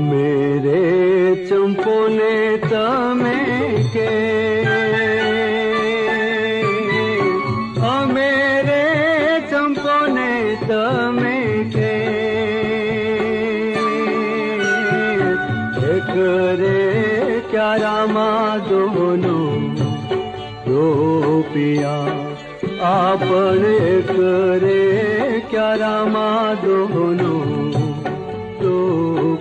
मेरे चंपोने तमे के। मेरे चंपोने तमे के। एक रे क्या रामा दोनों, दो पिया आप एक रे क्या रामा दोनों।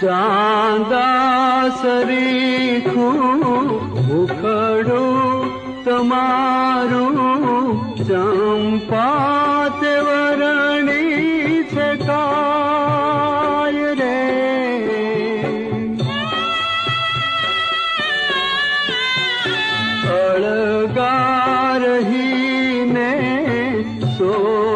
ચાંદા સરીખું મુખડું તમારું ચંપા તે વરણી છે કાય રે અળગા રહીને સોહંતા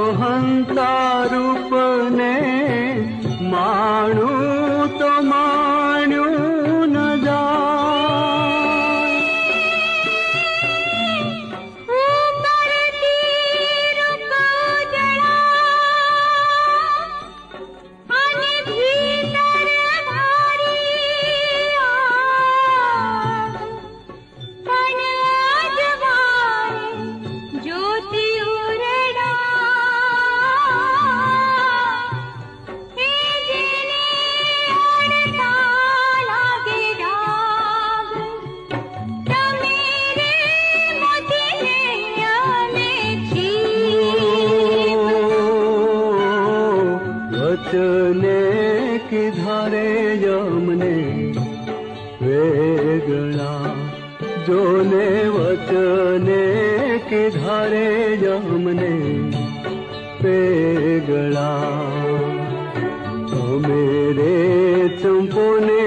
વેગળા જોને વચને કિધારે જમને વેગળા અમે રે ચંપોને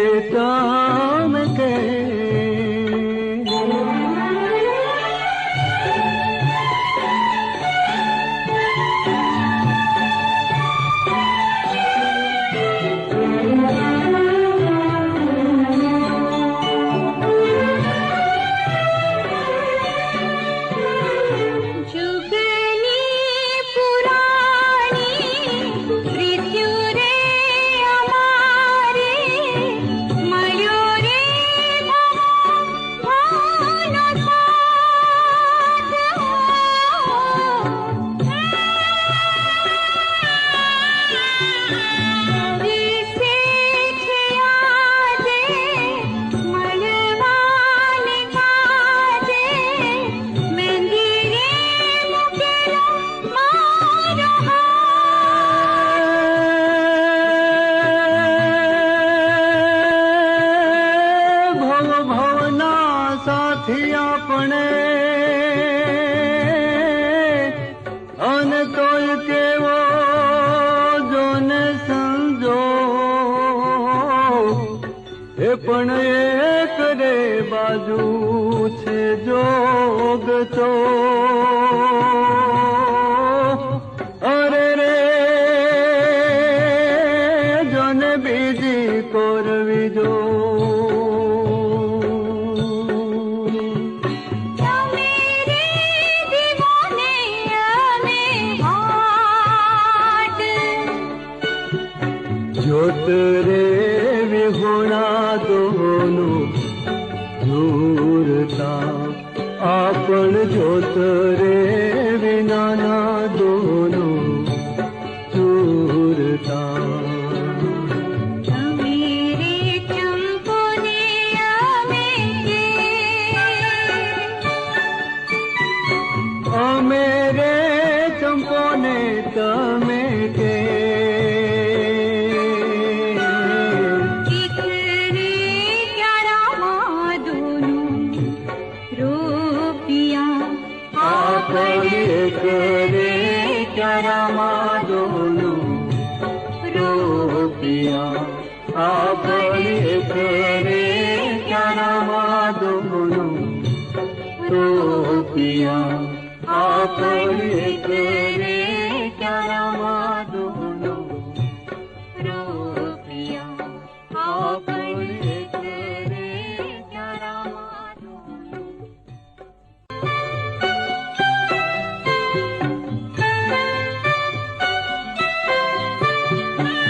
પણ એક રે બાજુ છે જોગ તો અરે રે જોને બીજી કોરવી જો તમે આપણ જ્યોત રે. ಶರಮಾದೋಳು ರೂಪಿಯ ಅಪರಿತರೆ ಶರಮಾದೋಳು ರೂಪಿಯ ಅಪರಿತರೆ ಶರಮಾದ